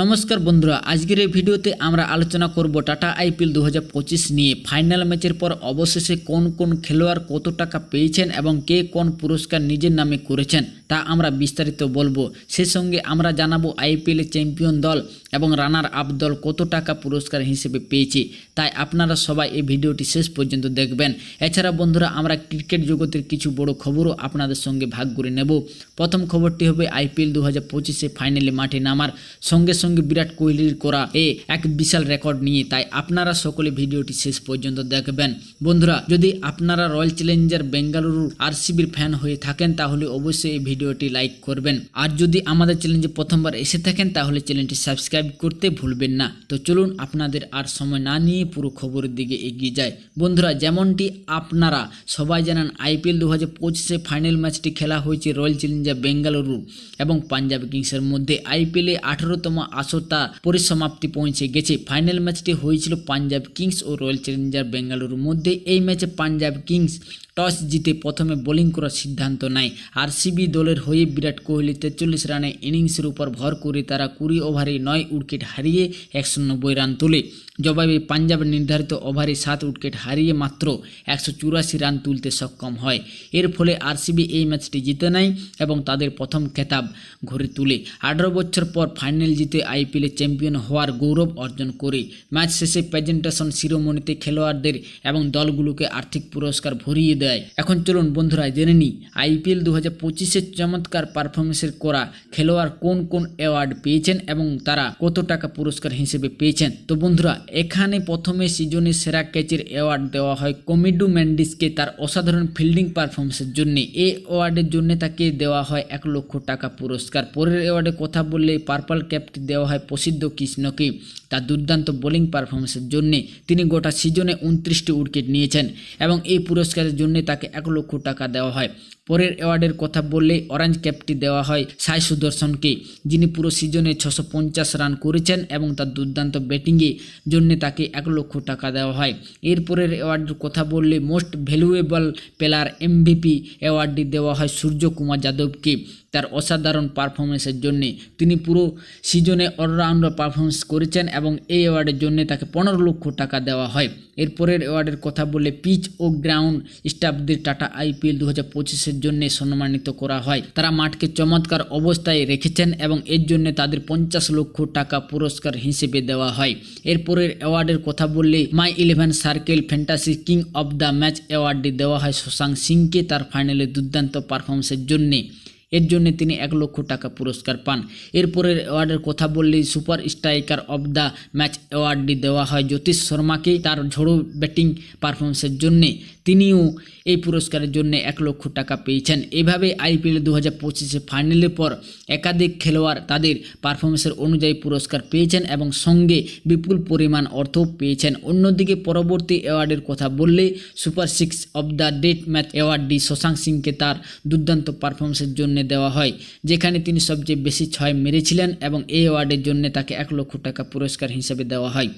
নমস্কার বন্ধুরা, আজকের এই ভিডিওতে আমরা আলোচনা করব টাটা আইপিএল দু হাজার পঁচিশ নিয়ে। ফাইনাল ম্যাচের পর অবশেষে কোন কোন খেলোয়াড় কত টাকা পেয়েছেন এবং কে কোন পুরস্কার নিজের নামে করেছেন। তা আমরা বিস্তারিত বলব। সে সঙ্গে আমরা জানাব আইপিএল চ্যাম্পিয়ন দল এবং রানার আপ দল কত টাকা পুরস্কার হিসেবে পেয়েছে। তাই আপনারা সবাই এই ভিডিওটি শেষ পর্যন্ত দেখবেন। এছাড়া বন্ধুরা, আমরা ক্রিকেট জগতের কিছু বড় খবরও আপনাদের সঙ্গে ভাগ করে নেব। প্রথম খবরটি হবে আইপিএল দু হাজার পঁচিশে ফাইনালে মাঠে নামার। সঙ্গে সঙ্গে বিরাট কোহলির করা এ এক বিশাল রেকর্ড নিয়ে। তাই আপনারা সকলে ভিডিওটি শেষ পর্যন্ত দেখবেন। বন্ধুরা, যদি আপনারা রয়্যাল চ্যালেঞ্জার বেঙ্গালুরু আরসিবির ফ্যান হয়ে থাকেন, তাহলে অবশ্যই এই ভিডিওটি লাইক করবেন। আর যদি আমাদের চ্যালেঞ্জে প্রথমবার এসে থাকেন, তাহলে চ্যানেলটি সাবস্ক্রাইব করতে ভুলবেন না। তো চলুন, আপনাদের আর সময় না নিয়ে পুরো খবরের দিকে এগিয়ে যায় বন্ধুরা, যেমনটি আপনারা সবাই জানান, আইপিএল দু হাজার পঁচিশে ফাইনাল ম্যাচটি খেলা হয়েছে রয়্যাল চ্যালেঞ্জার বেঙ্গালুরু এবং পাঞ্জাব কিংসের মধ্যে। আইপিএলে আঠারোতম আসর তা পরিসমাপ্তি পৌঁছে গেছে। ফাইনাল ম্যাচটি হয়েছিল পাঞ্জাব কিংস ও রয়্যাল চ্যালেঞ্জার বেঙ্গালুরুর মধ্যে। এই ম্যাচে পাঞ্জাব কিংস টস জিতে প্রথমে বোলিং করার সিদ্ধান্ত নেয়। আরসিবি দলের হয়ে বিরাট কোহলি তেচল্লিশ রানে ইনিংসের উপর ভর করে তারা কুড়ি ওভারে নয় উইকেট হারিয়ে একশো নব্বই রান তোলে। জবাবে পাঞ্জাবের নির্ধারিত ওভারে সাত উইকেট হারিয়ে মাত্র একশো চুরাশি রান তুলতে সক্ষম হয়। এর ফলে আরসিবি এই ম্যাচটি জিতে নেয় এবং তাদের প্রথম খেতাব ঘরে তুলে। আঠারো বছর পর ফাইনাল জিতে আইপিএলে চ্যাম্পিয়ন হওয়ার গৌরব অর্জন করে। ম্যাচ শেষে প্রেজেন্টেশন শিরোমণিতে খেলোয়াড়দের এবং দলগুলোকে আর্থিক পুরস্কার ভরিয়ে দেয়। এখন চলুন বন্ধুরা, জেনে নিই। আইপিএল দু হাজার পঁচিশের চমৎকার পারফরমেন্সের করা খেলোয়াড় কোন কোন অ্যাওয়ার্ড পেয়েছেন এবং তারা কত টাকা পুরস্কার হিসেবে পেয়েছেন? তো বন্ধুরা, এখানে প্রথমে সিজনে সেরা ক্যাচের অ্যাওয়ার্ড দেওয়া হয় কমিডু ম্যান্ডিসকে তার অসাধারণ ফিল্ডিং পারফরমেন্সের জন্য। এই অ্যাওয়ার্ডের জন্য তাকে দেওয়া হয় এক লক্ষ টাকা পুরস্কার। পরের অ্যাওয়ার্ডের কথা বললে পার্পল ক্যাপটি দেওয়া হয় প্রসিদ্ধ কৃষ্ণকে তার দুর্দান্ত বোলিং পারফরমেন্সের জন্য। তিনি গোটা সিজনে উনত্রিশটি উইকেট নিয়েছেন এবং এই পুরস্কারের জন্য তাকে এক লক্ষ টাকা দেওয়া হয়। পরের অ্যাওয়ার্ডের কথা বললে অরেঞ্জ ক্যাপটি দেওয়া হয় সাই সুদর্শনকে, যিনি পুরো সিজনে ছশো রান করেছেন এবং তার দুর্দান্ত ব্যাটিংয়ে জন্য তাকে এক লক্ষ টাকা দেওয়া হয়। এরপরের অ্যাওয়ার্ডের কথা বললে মোস্ট ভ্যালুয়েবল প্লেয়ার এমভিপি অ্যাওয়ার্ডটি দেওয়া হয় সূর্য কুমার যাদবকে। তার অসাধারণ পারফরমেন্সের জন্য তিনি পুরো সিজনে অলরাউন্ডার পারফরমেন্স করেছেন এবং এই অ্যাওয়ার্ডের জন্য তাকে পনেরো লক্ষ টাকা দেওয়া হয়। এরপরের অ্যাওয়ার্ডের কথা বললে পিচ ও গ্রাউন্ড স্টাফদের টাটা আইপিএল দু হাজার পঁচিশের জন্য সম্মানিত করা হয়। তারা মাঠকে চমৎকার অবস্থায় রেখেছেন এবং এর জন্য তাদের পঞ্চাশ লক্ষ টাকা পুরস্কার হিসেবে দেওয়া হয়। এরপরের অ্যাওয়ার্ডের কথা বললে my eleven circle fantasy king of the match অ্যাওয়ার্ডটি দেওয়া হয় শশাঙ্ক সিংকে তার ফাইনালে দুর্দান্ত পারফরমেন্সের জন্যে। এর জন্য তিনি এক লক্ষ টাকা পুরস্কার পান। এরপরের অ্যাওয়ার্ডের কথা বললেই super striker of the match অ্যাওয়ার্ডটি দেওয়া হয় জ্যোতিষ শর্মাকে তার ঝোড়ো ব্যাটিং পারফরমেন্সের জন্যে। তিনিও এই পুরস্কারের জন্য এক লক্ষ টাকা পেয়েছেন। এভাবে আইপিএল দু হাজার পঁচিশে ফাইনালের পর একাধিক খেলোয়াড় তাদের পারফরমেন্সের অনুযায়ী পুরস্কার পেয়েছেন এবং সঙ্গে বিপুল পরিমাণ অর্থ পেয়েছেন। অন্যদিকে পরবর্তী অ্যাওয়ার্ডের কথা বললে super six of the date match অ্যাওয়ার্ডটি Shashank সিংকে তার দুর্দান্ত পারফরমেন্সের জন্য দেওয়া হয়, যেখানে তিনি সবচেয়ে বেশি ছয় মেরেছিলেন এবং এই অ্যাওয়ার্ডের জন্য তাকে এক লক্ষ টাকা পুরস্কার হিসেবে দেওয়া হয়।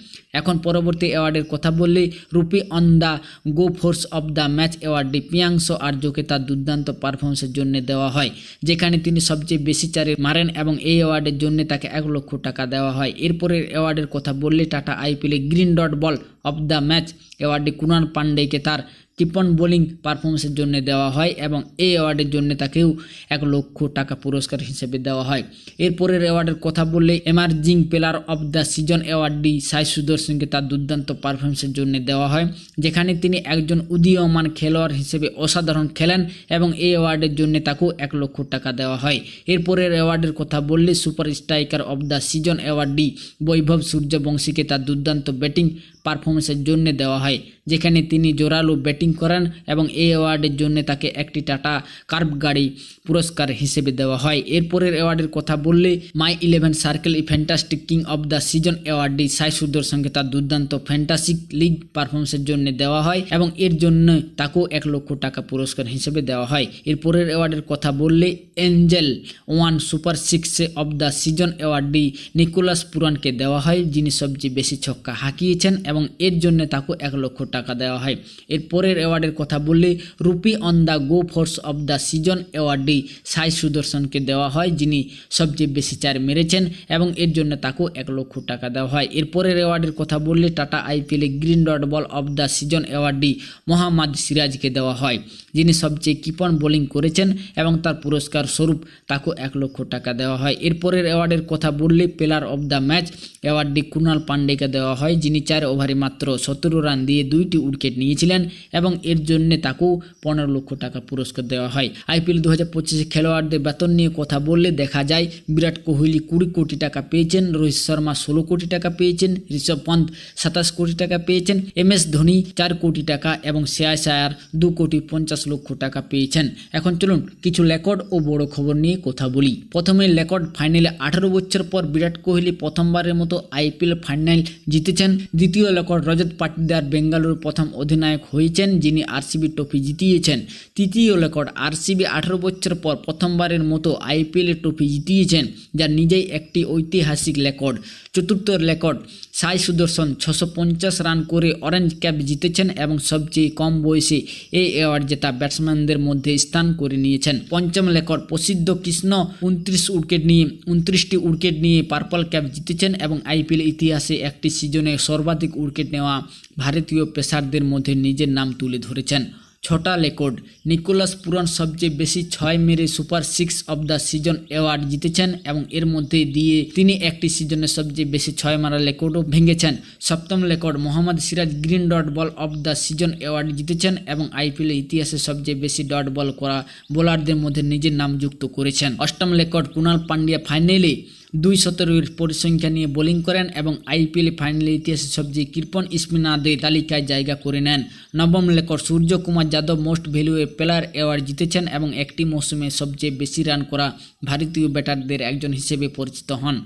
এখন পরবর্তী অ্যাওয়ার্ডের কথা বললে, rupee on the go force of the match অ্যাওয়ার্ডটি Priyansh আর্যকে তার দুর্দান্ত পারফরমেন্সের জন্য দেওয়া হয়, যেখানে তিনি সবচেয়ে বেশি চারে মারেন এবং এই অ্যাওয়ার্ডের জন্য তাকে এক লক্ষ টাকা দেওয়া হয়। এরপরের অ্যাওয়ার্ডের কথা বললে, টাটা আইপিএলে green dot ball of the match অ্যাওয়ার্ডটি Kunal পান্ডেকে তার টিপন বোলিং পারফরমেন্সের জন্য দেওয়া হয় এবং এই অ্যাওয়ার্ডের জন্য তাকেও এক লক্ষ টাকা পুরস্কার হিসেবে দেওয়া হয়। এরপরের অ্যাওয়ার্ডের কথা বললে emerging player of the season অ্যাওয়ার্ডটি Sai সুদর্শনকে তার দুর্দান্ত পারফরমেন্সের জন্য দেওয়া হয়, যেখানে তিনি একজন উদীয়মান খেলোয়াড় হিসেবে অসাধারণ খেলেন এবং এই অ্যাওয়ার্ডের জন্য তাকেও এক লক্ষ টাকা দেওয়া হয়। এরপরের অ্যাওয়ার্ডের কথা বললে super striker of the season অ্যাওয়ার্ডটি Vaibhav সূর্যবংশীকে তার দুর্দান্ত ব্যাটিং পারফরমেন্সের জন্য দেওয়া হয়, যেখানে তিনি জোরালো ব্যাটিং করেন এবং এই অ্যাওয়ার্ডের জন্য তাকে একটি টাটা কার্ভ গাড়ি পুরস্কার হিসেবে দেওয়া হয়। এরপরের অ্যাওয়ার্ডের কথা বললে my eleven circle E fantastic king of the season অ্যাওয়ার্ডটি Sai সুদর সঙ্গে তার দুর্দান্ত ফ্যান্টাসিক লিগ পারফরমেন্সের জন্য দেওয়া হয় এবং এর জন্য তাকেও এক লক্ষ টাকা পুরস্কার হিসেবে দেওয়া হয়। এরপরের অ্যাওয়ার্ডের কথা বললে Angel One super sixes of the season অ্যাওয়ার্ডটি Nicholas পুরানকে দেওয়া হয়, যিনি সবচেয়ে বেশি ছক্কা হাঁকিয়েছেন এবং এর জন্য তাকে এক লক্ষ টাকা দেওয়া হয়। এর পরের অ্যাওয়ার্ডের কথা বললে rupee on the go force of the season অ্যাওয়ার্ডটি Sai সুদর্শনকে দেওয়া হয়, যিনি সবচেয়ে বেশি চার মেরেছেন এবং এর জন্য তাকেও এক লক্ষ টাকা দেওয়া হয়। এর পরের অ্যাওয়ার্ডের কথা বললে টাটা আইপিএলে green dot ball of the season অ্যাওয়ার্ডটি Mohammed সিরাজকে দেওয়া হয়, যিনি সবচেয়ে কিপন বোলিং করেছেন এবং তার পুরস্কার স্বরূপ তাকে এক লক্ষ টাকা দেওয়া হয়। এরপরের অ্যাওয়ার্ডের কথা বললে প্লেয়ার অব দ্য ম্যাচ অ্যাওয়ার্ডটি কুণাল পান্ডেকে দেওয়া হয়, যিনি চার ওভারে মাত্র সতেরো রান দিয়ে দুইটি উইকেট নিয়েছিলেন এবং এর জন্য তাকেও পনেরো লক্ষ টাকা পুরস্কার দেওয়া হয়। আইপিএল দু হাজার পঁচিশে খেলোয়াড়দের বেতন নিয়ে কথা বললে দেখা যায়, বিরাট কোহলি কুড়ি কোটি টাকা পেয়েছেন, রোহিত শর্মা ষোলো কোটি টাকা পেয়েছেন, ঋষভ পন্থ সাতাশ কোটি টাকা পেয়েছেন, এম এস ধোনি চার কোটি টাকা এবং শ্রেয়াস আয়ার দু কোটি পঞ্চাশ লক্ষ টাকা পেয়েছেন। এখন চলুন কিছু রেকর্ড ও বড় খবর নিয়ে কথা বলি। প্রথমে রেকর্ড ফাইনালে আঠারো বছর পর বিরাট কোহলি প্রথমবারের মতো আইপিএল ফাইনাল জিতেছেন, দ্বিতীয় রেকর্ড রজত পাটিদার বেঙ্গালুরু প্রথম অধিনায়ক হয়েছেন, যিনি আরসিবি ট্রফি জিতিয়েছেন। তৃতীয় রেকর্ড আরসিবি আঠারো বছর পর প্রথমবারের মতো আইপিএল ট্রফি জিতিয়েছেন, যা নিজেই একটি ঐতিহাসিক রেকর্ড। চতুর্থ রেকর্ড সাই সুদর্শন ছশো পঞ্চাশ রান করে অরেঞ্জ ক্যাপ জিতেছেন এবং সবচেয়ে কম বয়সে এই অ্যাওয়ার্ড জেতা ব্যাটসম্যানদের মধ্যে স্থান করে নিয়েছেন। পঞ্চম রেকর্ড প্রসিদ্ধ কৃষ্ণ উনত্রিশ উইকেট নিয়ে, উনত্রিশটি উইকেট নিয়ে পার্পল ক্যাপ জিতেছেন এবং আইপিএল ইতিহাসে একটি সিজনে সর্বাধিক উইকেট নেওয়া ভারতীয় পেসারদের মধ্যে নিজের নাম তুলে ধরেছেন। ছটা রেকর্ড। নিকোলাস পুরন সবচেয়ে বেশি ছয় মেরে super six of the season award জিতেছেন এবং এর মধ্যে দিয়ে তিনি একটি সিজনে সবচেয়ে বেশি ছয় মারা রেকর্ডও ভেঙেছেন। সপ্তম record Mohammed Siraj green dot ball of the season award জিতেছেন এবং আইপিএল ইতিহাসে সবচেয়ে বেশি ডট বল করা বোলারদের মধ্যে নিজের নাম যুক্ত করেছেন। অষ্টম রেকর্ড কুণাল পান্ডিয়া ফাইনালে দুই সতেরোর পরিসংখ্যা নিয়ে বোলিং করেন এবং আইপিএল ফাইনালের ইতিহাসে সবচেয়ে কৃপন স্পিনারদের তালিকায় জায়গা করে নেন। নবম রেকর্ড সূর্যকুমার যাদব মোস্ট ভ্যালুয়ে প্লেয়ার অ্যাওয়ার্ড জিতেছেন এবং একটি মৌসুমে সবচেয়ে বেশি রান করা ভারতীয় ব্যাটারদের একজন হিসেবে পরিচিত হন।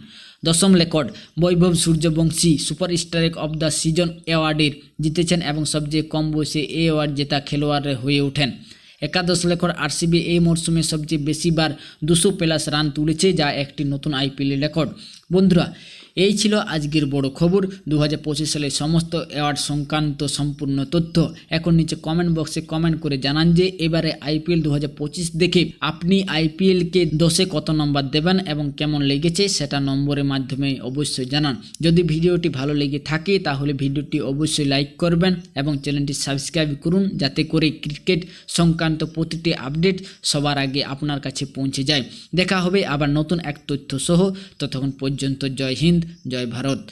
দশম record Vaibhav Suryavanshi super star of the season অ্যাওয়ার্ডের জিতেছেন এবং সবচেয়ে কম বয়সে এ অ্যাওয়ার্ড জেতা খেলোয়াড় হয়ে ওঠেন। একাদশ লেখর আরসিবি এই মরশুমে সবচেয়ে বেশিবার দুশো প্লাস রান তুলেছে, যা একটি নতুন আইপিএল রেকর্ড। বন্ধুরা এই ছিল আজকের বড় খবর। দু হাজার পঁচিশ সালের সমস্ত অ্যাওয়ার্ড সংক্রান্ত সম্পূর্ণ তথ্য। এখন নিচে কমেন্ট বক্সে কমেন্ট করে জানান যে, এবারে আইপিএল দু হাজার পঁচিশ দেখে আপনি আইপিএলকে দশে কত নম্বর দেবেন এবং কেমন লেগেছে সেটা নম্বরের মাধ্যমে অবশ্যই জানান। যদি ভিডিওটি ভালো লেগে থাকে তাহলে ভিডিওটি অবশ্যই লাইক করবেন এবং চ্যানেলটি সাবস্ক্রাইব করুন যাতে করে ক্রিকেট সংক্রান্ত প্রতিটি আপডেট সবার আগে আপনার কাছে পৌঁছে যায়। দেখা হবে আবার নতুন এক তথ্য সহ ততক্ষণ পর্যন্ত জয় হিন্দ জয় ভারত।